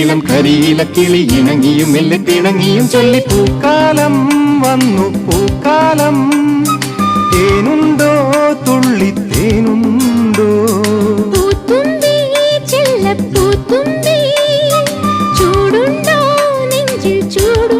ഇളം കരിയില കിളി ഇണങ്ങിയും മെല്ലെ തിണങ്ങിയും ചൊല്ലി പൂക്കാലം വന്നു പൂക്കാലം. തേനുണ്ടോ തുള്ളി തേനുണ്ടോ? പൂത്തുമ്പി ചെല്ലപ്പൂത്തുമ്പി ചൂടുണ്ടോ చూడు